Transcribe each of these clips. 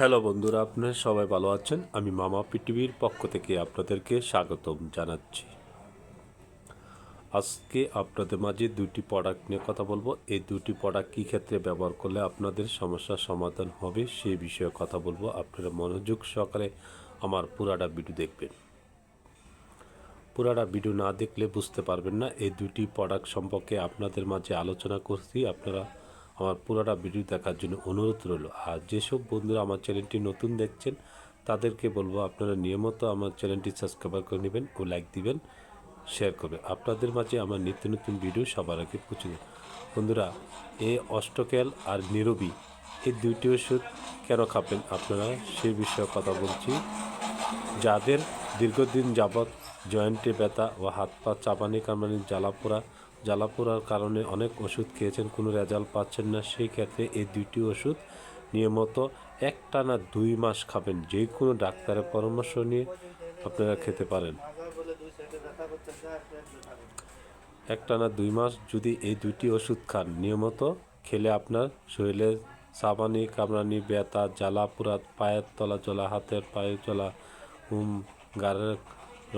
Hello বন্ধুরা, আপনারা সবাই ভালো আছেন? আমি মামা পৃথিবীর পক্ষ থেকে আপনাদেরকে স্বাগতম জানাচ্ছি। আজকে আপনাদের মাঝে দুটি প্রোডাক্ট নিয়ে কথা বলব। এই দুটি প্রোডাক্ট কী ক্ষেত্রে ব্যবহার করলে আপনাদের সমস্যার সমাধান হবে সেই বিষয়ে কথা বলব। আপনারা মনোযোগ সহকারে আমার পুরাটা ভিডিও দেখবেন। পুরাটা ভিডিও না দেখলে বুঝতে পারবেন না। এই দুটি প্রোডাক্ট সম্পর্কে আপনাদের মাঝে আলোচনা করছি। আপনারা আমার পুরোটা ভিডিও দেখার জন্য অনুরোধ রইল। আর যেসব বন্ধুরা আমার চ্যানেলটি নতুন দেখছেন, তাদেরকে বলব আপনারা নিয়মিত আমার চ্যানেলটি সাবস্ক্রাইব করে নেবেন ও লাইক দিবেন, শেয়ার করবেন। আপনাদের মাঝে আমার নিত্য নতুন ভিডিও সবার আগে পৌঁছে দেবে। বন্ধুরা এই অষ্টকেল আর নিরবি, এই দুইটি ওষুধ কেন খাবেন আপনারা সেই বিষয়ে কথা বলছি। যাদের দীর্ঘদিন যাবৎ জয়েন্টে ব্যথা ও হাত পা চাপানি কামানি জ্বালা জ্বালাপোড়া জ্বালাপোড়ার কারণে অনেক ওষুধ খেয়েছেন, কোনো রেজাল্ট পাচ্ছেন না। সেই ক্ষেত্রে এই দুইটি ওষুধ নিয়মিত একটানা দুই মাস খাবেন। যে কোনো ডাক্তারের পরামর্শ নিয়ে আপনারা খেতে পারেন। একটানা দুই মাস যদি এই দুইটি ওষুধ খান, নিয়মিত খেলে আপনার শরীরে চাবানি কামড়ানি, ব্যথা, জ্বালা পুরা পায়ের তলা জ্বলা হাতের পায়ে জ্বলা হুম গাড়ের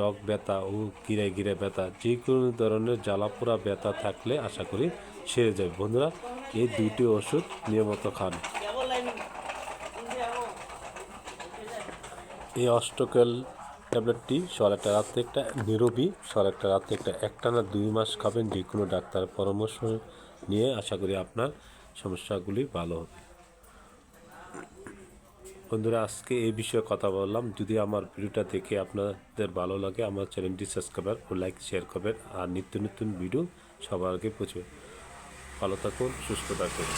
রগ ব্যথা ও গিরে গিরে ব্যথা, যে কোনো ধরনের জ্বালা পোড়া ব্যথা থাকলে আশা করি সেরে যাবে। বন্ধুরা, এই দুইটি ওষুধ নিয়মিত খান। এই অষ্টকেল ট্যাবলেটটি সর একটা রাত্রে একটা নিরবি সর একটা রাত্রে একটা একটানা দুই মাস খাবেন, যে কোনো ডাক্তার পরামর্শ নিয়ে আশা করি আপনার সমস্যাগুলি ভালো হবে। বন্ধুরা, আজকে এই বিষয়ে কথা বললাম। যদি আমার ভিডিওটা দেখে আপনাদের ভালো লাগে, আমার চ্যানেলটি সাবস্ক্রাইব ও লাইক শেয়ার করবেন। আর নিত্য নতুন ভিডিও সবার আগে পৌঁছবে। ভালো থাকুন, সুস্থ থাকুন।